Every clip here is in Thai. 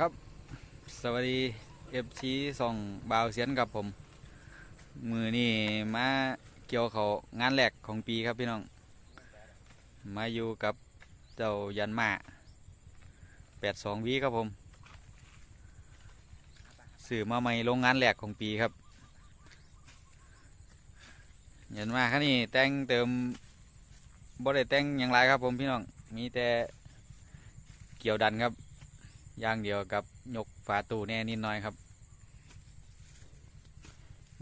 ครับ สวัสดีเอฟซีส่องบาวเสียนกับผม มือนี่มาเกี่ยวเขางานแรกของปีครับพี่น้อง มาอยู่กับเจ้ายันมาแปดสองวีครับผมสื่อมาใหม่โรงงานแรกของปีครับยันมาคันนี้แต่งเติมบ่ได้แต่งอย่างไรครับผมพี่น้อง มีแต่เกี่ยวดันครับ ย่างเดียวกับยกฝาตู้แน่นิดหน่อยครับ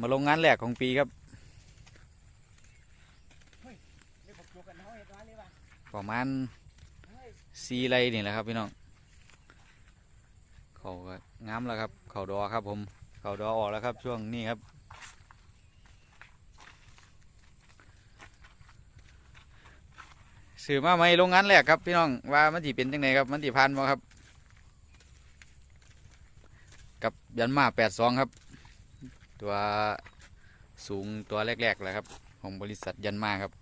มาลงงานแรกของปีครับประมาณสี่ไรนี่แหละครับพี่น้องเขาก็งามแล้วครับ เขาดอครับผม เขาดอออกแล้วครับ ช่วงนี้ครับ สื่อมาไหมโรงงานแรกครับพี่น้องว่ามันจีเป็นจังไงครับ มันจีพันบ่ครับ กับ ยันมาแปดสองครับ ตัวสูงตัวแรกๆเลยครับ ของบริษัทยันมาครับ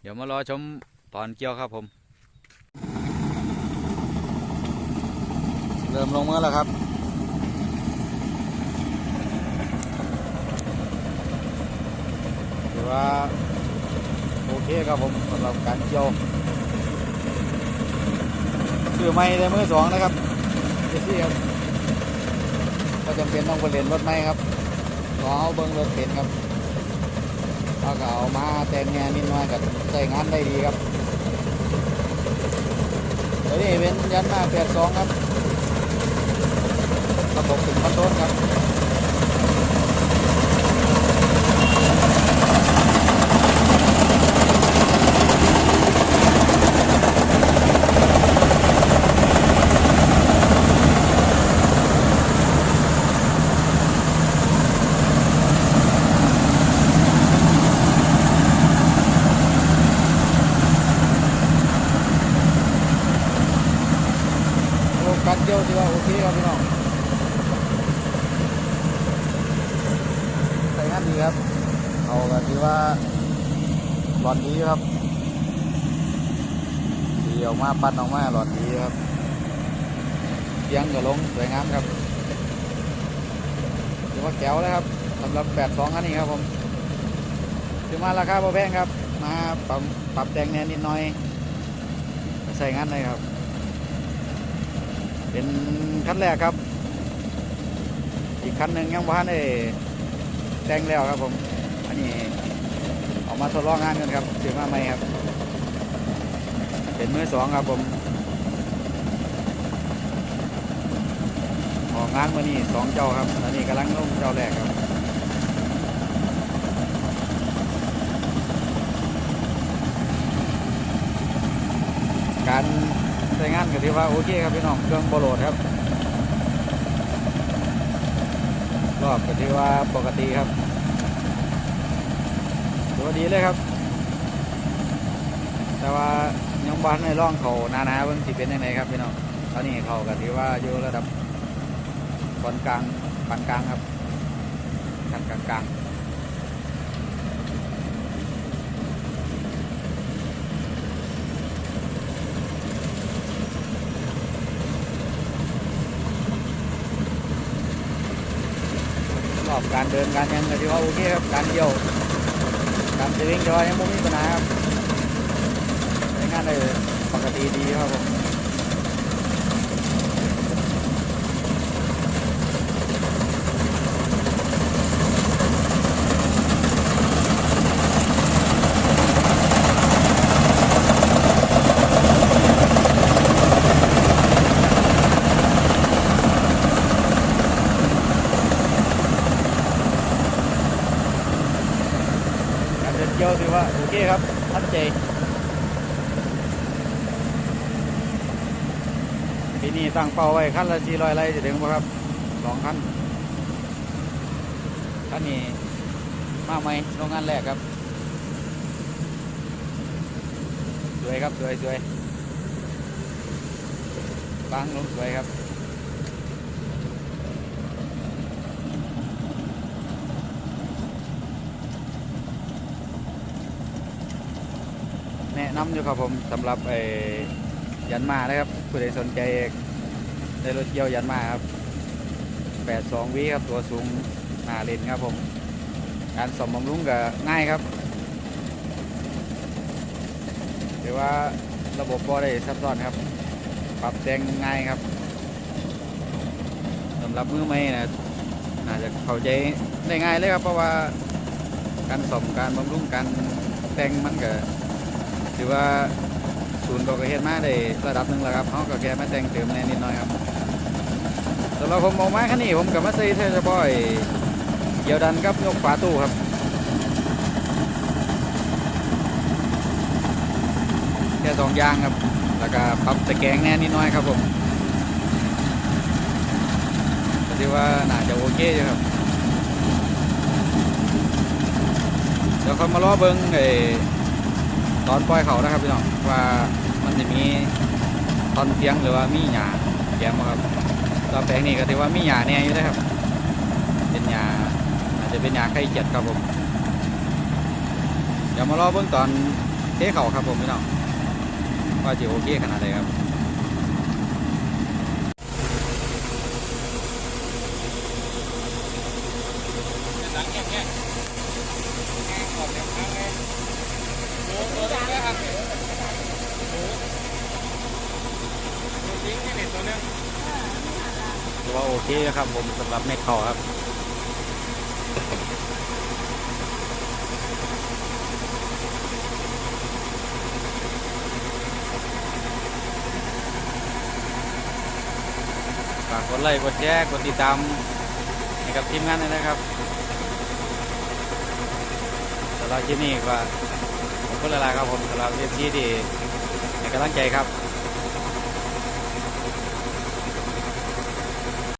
เดี๋ยวมารอชมตอนเกี่ยวครับผม เริ่มลงมือแล้วครับถือว่า โอเคครับผมสำหรับการเกี่ยว คือไม่ได้มือสองนะครับเสซี่ครับก็จำเป็นต้องไปเรียนรถไหมครับขอเอาเบิ้งรถเป็นครับเอาก็เอามาแต่งงานนิดหน่อยกับใช้งานได้ดีครับเดี๋ยวนี้เป็นยันมาแปดสองครับระบบถึงคอนโทรลครับ โลกันเดียว ที่ว่าโอเคครับพี่น้องใส่งานดีครับ เอากันที่ว่าหลอดดีครับดีออกมาปั้นออกมาหลอดดีครับเสียงก็ลงสวยงามครับถือว่าแก้วเลยครับสำหรับแบบสองคันนี้ครับผมถือมาราคาพอแพงครับ มาปรับปรับแต่งแนวนิดหน่อยใส่งานเลยครับ เป็นคันแรกครับ อีกคันหนึ่งยังบ่ทันได้แต่งแล้วครับผม อันนี้เอามาทดลองงานกันครับซื้อมาใหม่ครับ เป็นมือสองครับผมออกงานมานี่สองเจ้าครับ อันนี้กำลังลงเจ้าแรกครับการ ใช้งานก็ถือว่าโอเคครับพี่น้องเครื่องบโลดครับรอบก็ถือว่าปกติครับถือว่าดีเลยครับ แต่ว่ายังบ้านในร่องเขาหนาเบิ่งสิเป็นยังไงครับพี่น้องตอนนี้เขาก็ถือว่าอยู่ระดับตอนกลางปานกลางครับขั้นกลางกลางๆ อบการเดินการยังก็ถือว่าโอเคครับการเที่ยวการจะวิ่งจอยยังไม่มีปัญหาครับใช้งานได้ปกติดีครับผม ดียวถือว่าโอเคครับทัดใจปีนี้ตั้งเป้าไว้ขั้นละ400ไร่จะถึงป่ะครับสองขั้นขั้นนี้มาไหมโรงงานแรกครับสวยครับสวยสวยบางลงสวยครับ นะนำอยู่ครับผมสำหรับไอ้ยันมานะครับผู้ใดสนใจได้รถเกี่ยวยันมาครับ82วิครับตัวสูงหน้าเลนครับผมการสมบำรุงก็ง่ายครับถือว่าระบบบ่ได้ซับซ้อนครับ ปรับแต่งง่ายครับสำหรับมือใหม่นะน่าจะเข้าใจได้ง่ายเลยครับเพราะว่าการสมการบำรุงการแต่งมันก็ ถือว่าศูนย์ก็เฮ็ดมาได้ระดับหนึ่งแล้วครับเขาก็แค่มาแต่งเติมแน่นิดหน่อยครับสำหรับผมมองมาคันนี้ผมกับมาใส่เฉพาะไอ้เกี่ยวดันกับยกฝาตู้ครับแค่สองยางครับ แล้วก็ปรับตะแกรงแน่นิดหน่อยครับผมก็ถือว่าน่าจะโอเคอยู่ครับเดี๋ยวคนมาล้อเบิ้งไอ้ ตอนปล่อยเขานะครับพี่น้องว่ามันจะมีตอนเทียงหรือว่ามีหยาแกมบ่ครับตอนแปลงนี้ก็ถือว่ามีหยาแน่อยู่นะครับ เป็นหยาอาจจะเป็นหยาไข่เจ็ดครับผมเดี๋ยวมารอเบิ้งตอนเทเข่าครับผมพี่น้องว่าจะโอเคขนาดไหนครับ หลังแง่แง่แง่ขอบแง่ข้างเลยโอ้ตัวนี้นะครับโอ้ตัวจริงนี่นี่ตัวเนี้ย ถือว่าโอเคนะครับ ผมสำหรับเม็ดเขาครับฝากกดไลค์กดแชร์กดติดตามให้กับทีมงานด้วยนะครับสำหรับที่นี่ก็ขอบคุณหลายๆครับผมสำหรับเอฟซีที่ให้กำลังใจครับ